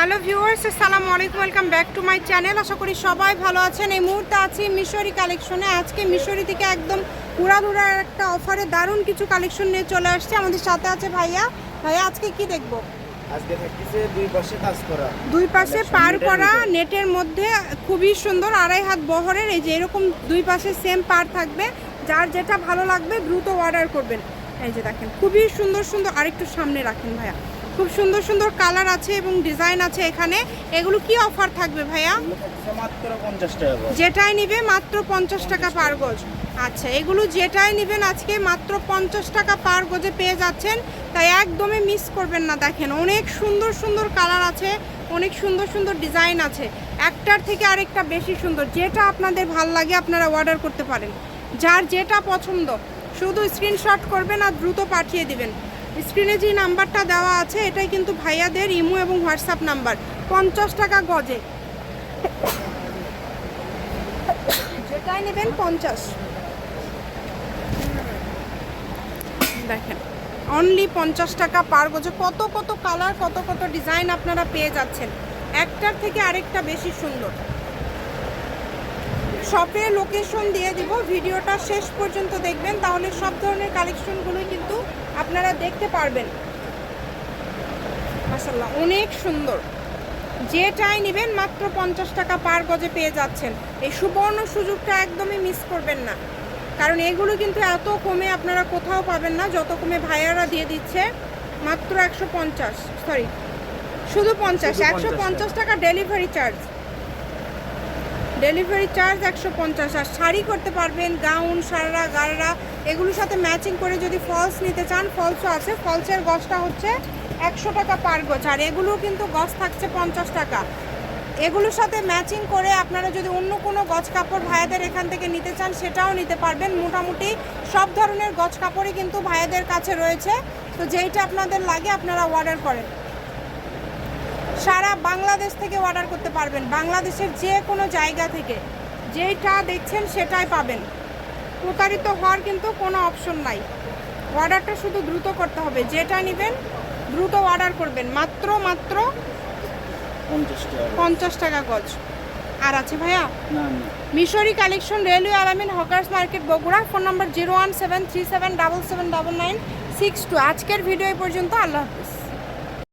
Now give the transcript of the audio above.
Hello viewers আসসালামু আলাইকুম welcome back to my channel. আশা করি সবাই ভালো আছেন। এই মুহূর্তে আছি মিশরি কালেকশনে। আজকে মিশরি থেকে একদম উড়াধুরা একটা অফারে দারুণ কিছু কালেকশন নিয়ে চলে আসছে। আমাদের সাথে আছে ভাইয়া। ভাইয়া আজকে কি দেখব? আজকে থাকতেছে দুই পাশে কাজ করা। দুই পাশে পার করা নেটের মধ্যে খুবই সুন্দর আড়াই হাত বহরের। এই যে এরকম দুই পাশে সেম পার থাকবে। যার যেটা ভালো লাগবে দ্রুত অর্ডার করবেন। এই যে দেখেন খুবই সুন্দর সুন্দর। আরেকটু সামনে রাখেন ভাইয়া। খুব সুন্দর সুন্দর কালার আছে এবং ডিজাইন আছে এখানে। এগুলো কি অফার থাকবে ভাইয়া? যেটাই নিবে মাত্র পঞ্চাশ টাকা পার গজ। আচ্ছা এগুলো যেটাই নেবেন আজকে মাত্র পঞ্চাশ টাকা পার গজে পেয়ে যাচ্ছেন। তাই একদমই মিস করবেন না দেখেন অনেক সুন্দর সুন্দর কালার আছে অনেক সুন্দর সুন্দর ডিজাইন আছে। একটার থেকে আরেকটা বেশি সুন্দর। যেটা আপনাদের ভালো লাগে আপনারা অর্ডার করতে পারেন। যার যেটা পছন্দ শুধু স্ক্রিনশট করবেন আর দ্রুত পাঠিয়ে দিবেন। স্ক্রিনে যে নাম্বারটা দেওয়া আছে, এটাই কিন্তু ভাইয়াদের ইমো এবং হোয়াটসঅ্যাপ নাম্বার। পঞ্চাশ টাকা গজে। যেটাই নেবেন পঞ্চাশ। দেখেন অনলি পঞ্চাশ টাকা পার গজে। কত কত কালার কত কত ডিজাইন আপনারা পেয়ে যাচ্ছেন। একটার থেকে আরেকটা বেশি সুন্দর। শপের লোকেশন দিয়ে দিব ভিডিওটা শেষ পর্যন্ত দেখবেন তাহলে সব ধরনের কালেকশনগুলোই কিন্তু আপনারা দেখতে পারবেন। মাসাল্লাহ অনেক সুন্দর। যেটাই নেবেন মাত্র পঞ্চাশ টাকা পার গজে পেয়ে যাচ্ছেন। এই সুবর্ণ সুযোগটা একদমই মিস করবেন না। কারণ এগুলো কিন্তু এত কমে আপনারা কোথাও পাবেন না যত কমে ভাইয়ারা দিয়ে দিচ্ছে মাত্র একশো পঞ্চাশ সরি শুধু পঞ্চাশ একশো পঞ্চাশ টাকা। ডেলিভারি চার্জ ডেলিভারি চার্জ একশো পঞ্চাশ, আর শাড়ি করতে পারবেন গাউন সারা গাররা, এগুলোর সাথে ম্যাচিং করে যদি ফলস নিতে চান ফলসও আছে। ফলসের গছটা হচ্ছে একশো টাকা পার গজ, আর এগুলো কিন্তু গজ থাকছে পঞ্চাশ টাকা। এগুলোর সাথে ম্যাচিং করে আপনারা যদি অন্য কোনো গছ কাপড় ভাইয়াদের এখান থেকে নিতে চান, সেটাও নিতে পারবেন। মোটামুটি সব ধরনের গছ কাপড়ই কিন্তু ভাইয়াদের কাছে রয়েছে। তো যেইটা আপনাদের লাগে, আপনারা অর্ডার করেন। সারা বাংলাদেশ থেকে অর্ডার করতে পারবেন। বাংলাদেশের যে কোনো জায়গা থেকে। যেইটা দেখছেন সেটাই পাবেন। প্রতারিত হওয়ার কিন্তু কোনো অপশন নাই। অর্ডারটা শুধু দ্রুত করতে হবে। যেটা নেবেন দ্রুত অর্ডার করবেন। মাত্র মাত্র পঞ্চাশ টাকা গজ। আর আছে ভাইয়া? Mishri collection railway Alamin hawkers market Bogura. Phone number zero one seven three seven double seven double nine six two. আজকের ভিডিও পর্যন্ত। আল্লাহ হাফিজ।